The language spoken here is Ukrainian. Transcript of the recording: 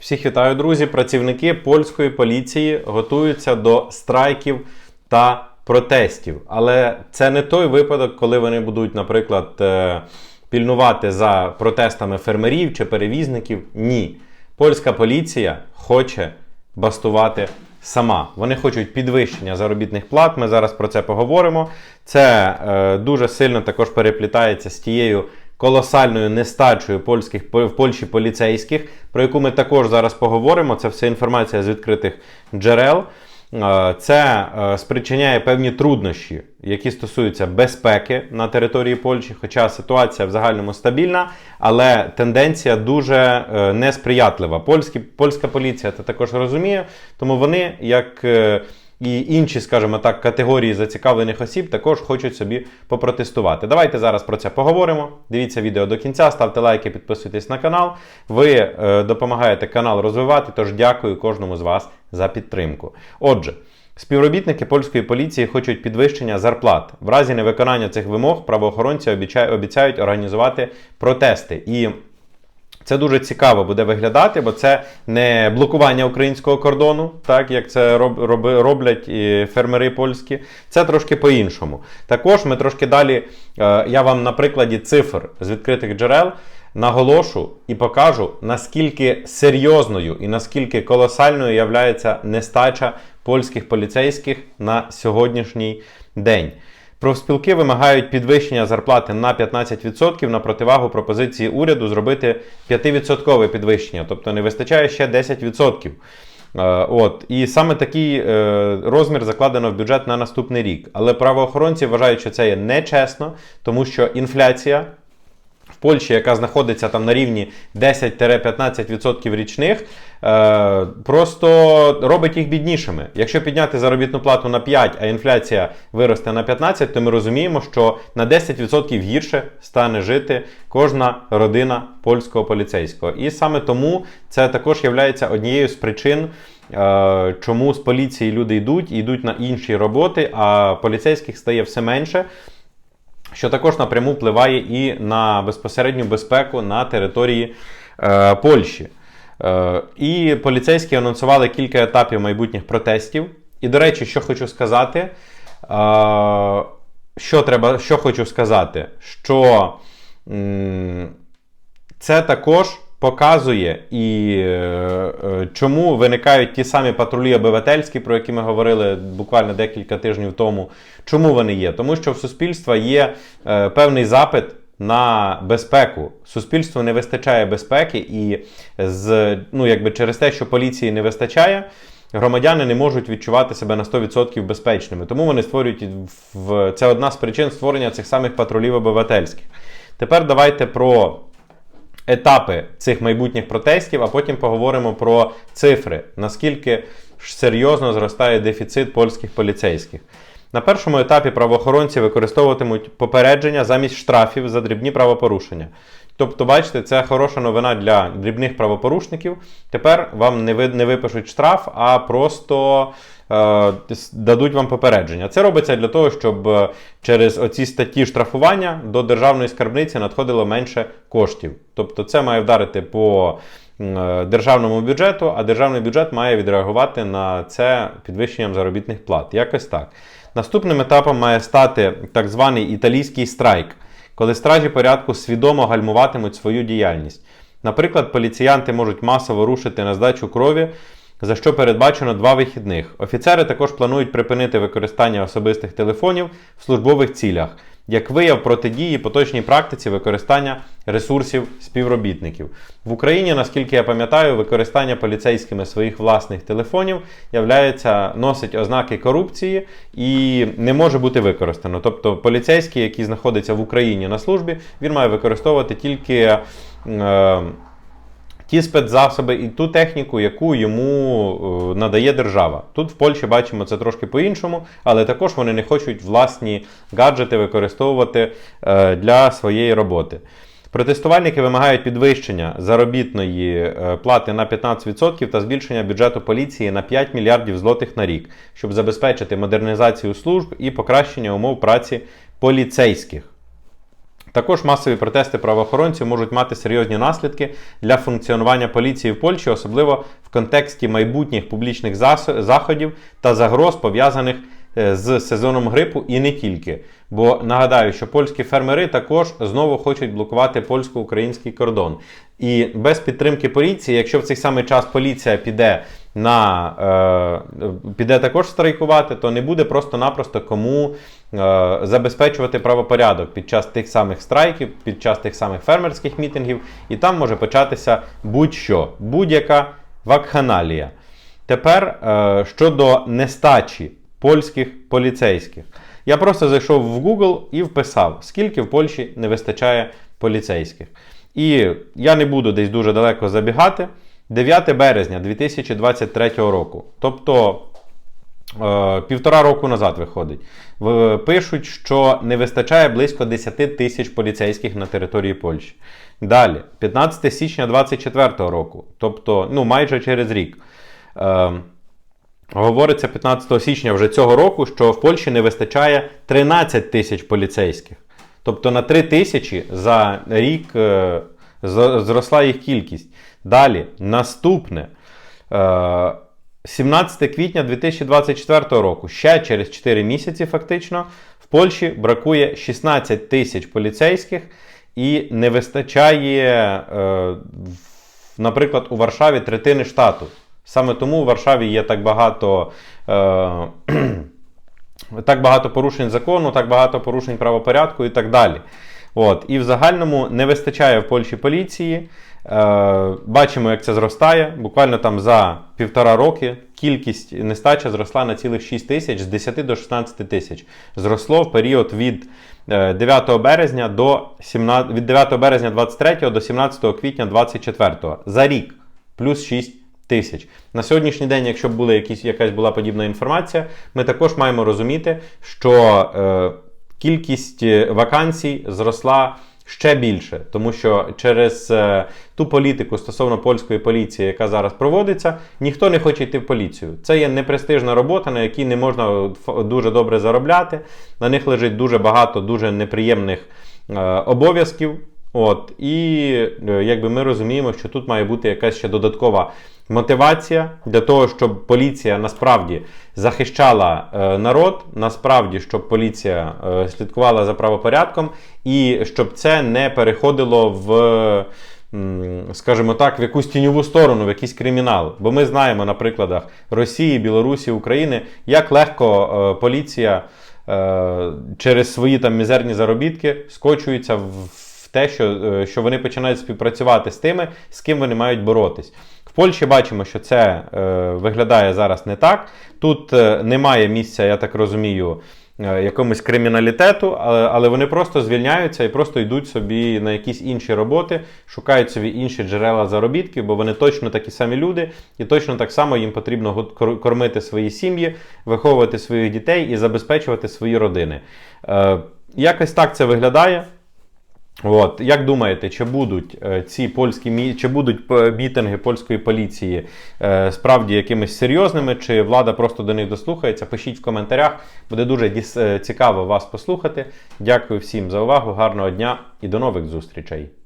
Всіх вітаю, друзі! Працівники польської поліції готуються до страйків та протестів. Але це не той випадок, коли вони будуть, наприклад, е, пільнувати за протестами фермерів чи перевізників. Ні. Польська поліція хоче бастувати сама. Вони хочуть підвищення заробітних плат. Ми зараз про це поговоримо. Це е, дуже сильно також переплітається з тією колосальною нестачею польських в Польщі поліцейських, про яку ми також зараз поговоримо. Це все інформація з відкритих джерел. Е, Це е, спричиняє певні труднощі, які стосуються безпеки на території Польщі. Хоча ситуація в загальному стабільна, але тенденція дуже е, несприятлива. Польські, польська поліція це також розуміє, тому вони як. І інші, скажімо так, категорії зацікавлених осіб також хочуть собі попротестувати. Давайте зараз про це поговоримо. Дивіться відео до кінця, ставте лайки, підписуйтесь на канал. Ви е, допомагаєте канал розвивати, тож дякую кожному з вас за підтримку. Отже. Співробітники польської поліції хочуть підвищення зарплат. В разі невиконання цих вимог правоохоронці обіцяють організувати протести. І це дуже цікаво буде виглядати, бо це не блокування українського кордону, так як це роб, роблять і фермери польські. Це трошки по-іншому. Також ми трошки далі, е, я вам на прикладі цифр з відкритих джерел наголошу і покажу, наскільки серйозною і наскільки колосальною являється нестача польських поліцейських на сьогоднішній день. Профспілки вимагають підвищення зарплати на 15% на противагу пропозиції уряду зробити 5% підвищення, тобто не вистачає ще 10%. Е, От і саме такий е, розмір закладено в бюджет на наступний рік. Але правоохоронці вважають, що це є нечесно, тому що інфляція Польщі, яка знаходиться там на рівні 10-15% річних, е, просто робить їх біднішими. Якщо підняти заробітну плату на 5, а інфляція виросте на 15, то ми розуміємо, що на 10% гірше стане жити кожна родина польського поліцейського. І саме тому це також є однією з причин. е, Чому з поліції люди йдуть йдуть на інші роботи, а поліцейських стає все менше що також напряму впливає і на безпосередню безпеку на території е, Польщі. Е, і поліцейські анонсували кілька етапів майбутніх протестів. І, до речі, що хочу сказати, е, що треба, що хочу сказати, що м, це також показує і е, е, чому виникають ті самі патрулі обивательські, про які ми говорили буквально декілька тижнів тому. Чому вони є? Тому що в суспільства є е, певний запит. На безпеку суспільству не вистачає безпеки, і з ну якби через те, що поліції не вистачає, громадяни не можуть відчувати себе на 100% безпечними. Тому вони створюють в це одна з причин створення цих самих патрулів обивательських. Тепер давайте про етапи цих майбутніх протестів, а потім поговоримо про цифри, наскільки ж серйозно зростає дефіцит польських поліцейських. На першому етапі правоохоронці використовуватимуть попередження замість штрафів за дрібні правопорушення. Тобто, бачите, це хороша новина для дрібних правопорушників. Тепер вам не ви- не випишуть штраф, а просто е, дадуть вам попередження. Це робиться для того, щоб е, через оці статті штрафування до державної скарбниці надходило менше коштів. Тобто, це має вдарити по державному бюджету, а державний бюджет має відреагувати на це підвищенням заробітних плат. Якось так. Наступним етапом має стати так званий італійський страйк, коли стражі порядку свідомо гальмуватимуть свою діяльність. Наприклад, поліціянти можуть масово рушити на здачу крові, за що передбачено два вихідних. Офіцери також планують припинити використання особистих телефонів в службових цілях, як вияв протидії поточній практиці використання ресурсів співробітників. В Україні, наскільки я пам'ятаю, використання поліцейськими своїх власних телефонів являється, носить ознаки корупції і не може бути використано. Тобто поліцейський, який знаходиться в Україні на службі, він має використовувати тільки. Е, ті спецзасоби і ту техніку, яку йому е, надає держава. Тут в Польщі бачимо це трошки по-іншому, але також вони не хочуть власні гаджети використовувати е, для своєї роботи. Протестувальники вимагають підвищення заробітної е, плати на 15% та збільшення бюджету поліції на 5 мільярдів злотих на рік, щоб забезпечити модернізацію служб і покращення умов праці поліцейських. Також масові протести правоохоронців можуть мати серйозні наслідки для функціонування поліції в Польщі, особливо в контексті майбутніх публічних заходів та загроз пов'язаних е, з сезоном грипу і не тільки. Бо нагадаю, що польські фермери також знову хочуть блокувати польсько-український кордон. І без підтримки поліції, якщо в цей самий час поліція піде на е, піде також страйкувати, то не буде просто-напросто кому е, забезпечувати правопорядок під час тих самих страйків, під час тих самих фермерських мітингів, і там може початися будь-що, будь-яка вакханалія. Тепер е, щодо нестачі польських поліцейських. Я просто зайшов в Google і вписав, скільки в Польщі не вистачає поліцейських. І я не буду десь дуже далеко забігати. 9 березня 2023 року, тобто е, півтора року назад виходить, пишуть, що не вистачає близько 10 тисяч поліцейських на території Польщі. Далі, 15 січня 2024 року, тобто ну, майже через рік. Е, Говориться 15 січня вже цього року, що в Польщі не вистачає 13 тисяч поліцейських. Тобто на 3 тисячі за рік е, зросла їх кількість. Далі, наступне. Е, 17 квітня 2024 року, ще через 4 місяці, фактично, в Польщі бракує 16 тисяч поліцейських і не вистачає, е, наприклад, у Варшаві третини штату. Саме тому у Варшаві є так багато. Е, так багато порушень закону, так багато порушень правопорядку і так далі. От. І в загальному не вистачає в Польщі поліції. Е, бачимо, як це зростає. Буквально там за півтора роки кількість нестача зросла на цілих 6 тисяч з 10 до 16 тисяч. Зросло в період від е, 9 березня до 17, від 9 березня 23 до 17 квітня 24 за рік плюс 6 тисяч. На сьогоднішній день, якщо б була якісь, якась була подібна інформація, ми також маємо розуміти, що е, кількість е, вакансій зросла ще більше, тому що через е, ту політику стосовно польської поліції, яка зараз проводиться, ніхто не хоче йти в поліцію. Це є непрестижна робота, на якій не можна дуже добре заробляти. На них лежить дуже багато дуже неприємних е, обов'язків. От, і е, якби ми розуміємо, що тут має бути якась ще додаткова мотивація для того, щоб поліція насправді захищала е, народ, насправді, щоб поліція е, слідкувала за правопорядком, і щоб це не переходило в, скажімо так, в якусь тіньову сторону, в якийсь кримінал. Бо ми знаємо на прикладах Росії, Білорусі, України, як легко е, поліція е, через свої там мізерні заробітки скочується в в те, що, е, що вони починають співпрацювати з тими, з ким вони мають боротись. В Польщі бачимо, що це е, виглядає зараз не так. Тут е, немає місця, я так розумію, е, якомусь криміналітету, але, але вони просто звільняються і просто йдуть собі на якісь інші роботи, шукають собі інші джерела заробітків, бо вони точно такі самі люди, і точно так само їм потрібно кормити свої сім'ї, виховувати своїх дітей і забезпечувати свої родини. Е, якось так це виглядає. От, як думаєте, чи будуть е, ці польські чи будуть мітинги польської поліції е, справді якимись серйозними, чи влада просто до них дослухається? Пишіть в коментарях, буде дуже е, цікаво вас послухати. Дякую всім за увагу, гарного дня і до нових зустрічей.